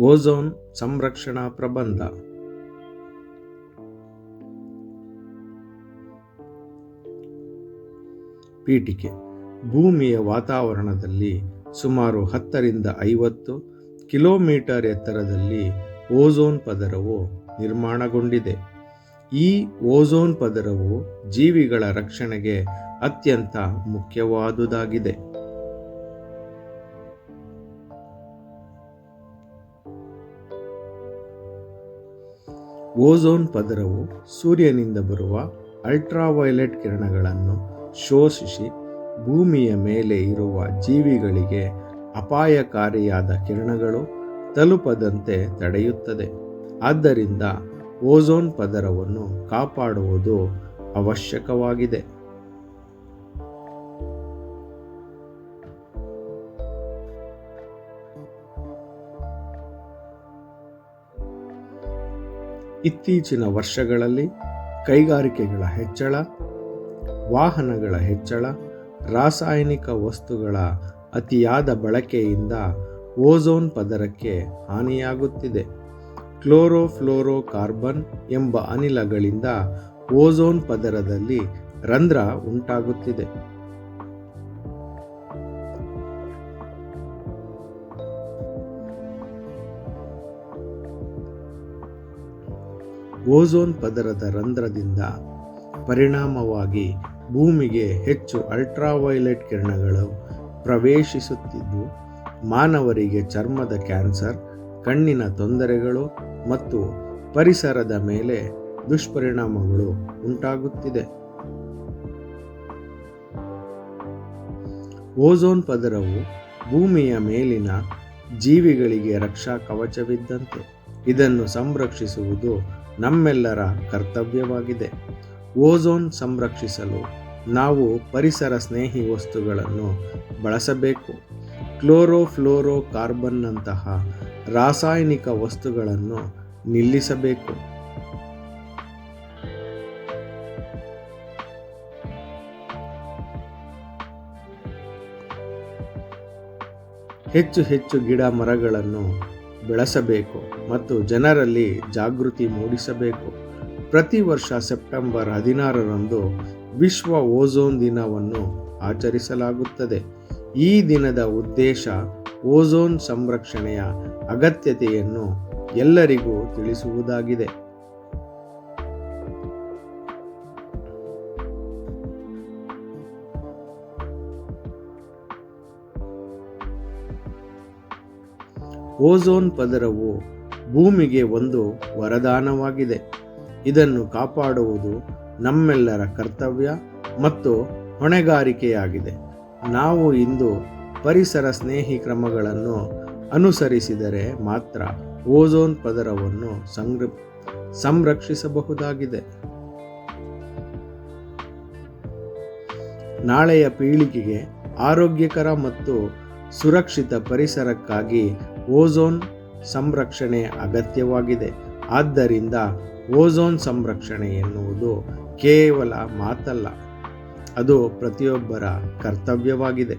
Ozone ಸಂರಕ್ಷಣಾ ಪ್ರಬಂಧ. ಪೀಠಿಕೆ. ಭೂಮಿಯ ವಾತಾವರಣದಲ್ಲಿ ಸುಮಾರು ಹತ್ತರಿಂದ ಐವತ್ತು ಕಿಲೋಮೀಟರ್ ಎತ್ತರದಲ್ಲಿ ಓಝೋನ್ ಪದರವು ನಿರ್ಮಾಣಗೊಂಡಿದೆ. ಈ ಓಝೋನ್ ಪದರವು ಜೀವಿಗಳ ರಕ್ಷಣೆಗೆ ಅತ್ಯಂತ ಮುಖ್ಯವಾದುದಾಗಿದೆ. ಓಝೋನ್ ಪದರವು ಸೂರ್ಯನಿಂದ ಬರುವ ಅಲ್ಟ್ರಾವೈಲೆಟ್ ಕಿರಣಗಳನ್ನು ಶೋಷಿಸಿ ಭೂಮಿಯ ಮೇಲೆ ಇರುವ ಜೀವಿಗಳಿಗೆ ಅಪಾಯಕಾರಿಯಾದ ಕಿರಣಗಳು ತಲುಪದಂತೆ ತಡೆಯುತ್ತದೆ. ಆದ್ದರಿಂದ ಓಝೋನ್ ಪದರವನ್ನು ಕಾಪಾಡುವುದು ಅವಶ್ಯಕವಾಗಿದೆ. ಇತ್ತೀಚಿನ ವರ್ಷಗಳಲ್ಲಿ ಕೈಗಾರಿಕೆಗಳ ಹೆಚ್ಚಳ, ವಾಹನಗಳ ಹೆಚ್ಚಳ, ರಾಸಾಯನಿಕ ವಸ್ತುಗಳ ಅತಿಯಾದ ಬಳಕೆಯಿಂದ ಓಝೋನ್ ಪದರಕ್ಕೆ ಹಾನಿಯಾಗುತ್ತಿದೆ. ಕ್ಲೋರೋಫ್ಲೋರೋ ಕಾರ್ಬನ್ ಎಂಬ ಅನಿಲಗಳಿಂದ ಓಝೋನ್ ಪದರದಲ್ಲಿ ರಂಧ್ರ ಉಂಟಾಗುತ್ತಿದೆ. ಓಝೋನ್ ಪದರದ ರಂಧ್ರದಿಂದ ಪರಿಣಾಮವಾಗಿ ಭೂಮಿಗೆ ಹೆಚ್ಚು ಅಲ್ಟ್ರಾವೈಲೆಟ್ ಕಿರಣಗಳು ಪ್ರವೇಶಿಸುತ್ತಿದ್ದು, ಮಾನವರಿಗೆ ಚರ್ಮದ ಕ್ಯಾನ್ಸರ್, ಕಣ್ಣಿನ ತೊಂದರೆಗಳು ಮತ್ತು ಪರಿಸರದ ಮೇಲೆ ದುಷ್ಪರಿಣಾಮಗಳು ಉಂಟಾಗುತ್ತಿದೆ. ಓಝೋನ್ ಪದರವು ಭೂಮಿಯ ಮೇಲಿನ ಜೀವಿಗಳಿಗೆ ರಕ್ಷಾ ಕವಚವಿದ್ದಂತೆ ಇದನ್ನು ಸಂರಕ್ಷಿಸುವುದು ನಮ್ಮೆಲ್ಲರ ಕರ್ತವ್ಯವಾಗಿದೆ. ಓಝೋನ್ ಸಂರಕ್ಷಿಸಲು ನಾವು ಪರಿಸರ ಸ್ನೇಹಿ ವಸ್ತುಗಳನ್ನು ಬಳಸಬೇಕು. ಕ್ಲೋರೋಫ್ಲೋರೋ ಕಾರ್ಬನ್ನಂತಹ ರಾಸಾಯನಿಕ ವಸ್ತುಗಳನ್ನು ನಿಲ್ಲಿಸಬೇಕು. ಹೆಚ್ಚು ಹೆಚ್ಚು ಗಿಡ ಮರಗಳನ್ನು ಬೆಳೆಸಬೇಕು ಮತ್ತು ಜನರಲ್ಲಿ ಜಾಗೃತಿ ಮೂಡಿಸಬೇಕು. ಪ್ರತಿ ವರ್ಷ ಸೆಪ್ಟೆಂಬರ್ ಹದಿನಾರರಂದು ವಿಶ್ವ ಓಝೋನ್ ದಿನವನ್ನು ಆಚರಿಸಲಾಗುತ್ತದೆ. ಈ ದಿನದ ಉದ್ದೇಶ ಓಝೋನ್ ಸಂರಕ್ಷಣೆಯ ಅಗತ್ಯತೆಯನ್ನು ಎಲ್ಲರಿಗೂ ತಿಳಿಸುವುದಾಗಿದೆ. ಓಝೋನ್ ಪದರವು ಭೂಮಿಗೆ ಒಂದು ವರದಾನವಾಗಿದೆ. ಇದನ್ನು ಕಾಪಾಡುವುದು ನಮ್ಮೆಲ್ಲರ ಕರ್ತವ್ಯ ಮತ್ತು ಹೊಣೆಗಾರಿಕೆಯಾಗಿದೆ. ನಾವು ಇಂದು ಪರಿಸರ ಸ್ನೇಹಿ ಕ್ರಮಗಳನ್ನು ಅನುಸರಿಸಿದರೆ ಮಾತ್ರ ಓಝೋನ್ ಪದರವನ್ನು ಸಂಗ್ರ, ಸಂರಕ್ಷಿಸಬಹುದಾಗಿದೆ. ನಾಳೆಯ ಪೀಳಿಗೆಗೆ ಆರೋಗ್ಯಕರ ಮತ್ತು ಸುರಕ್ಷಿತ ಪರಿಸರಕ್ಕಾಗಿ ಓಝೋನ್ ಸಂರಕ್ಷಣೆ ಅಗತ್ಯವಾಗಿದೆ. ಆದ್ದರಿಂದ ಓಝೋನ್ ಸಂರಕ್ಷಣೆ ಎನ್ನುವುದು ಕೇವಲ ಮಾತಲ್ಲ ಅದು ಪ್ರತಿಯೊಬ್ಬರ ಕರ್ತವ್ಯವಾಗಿದೆ.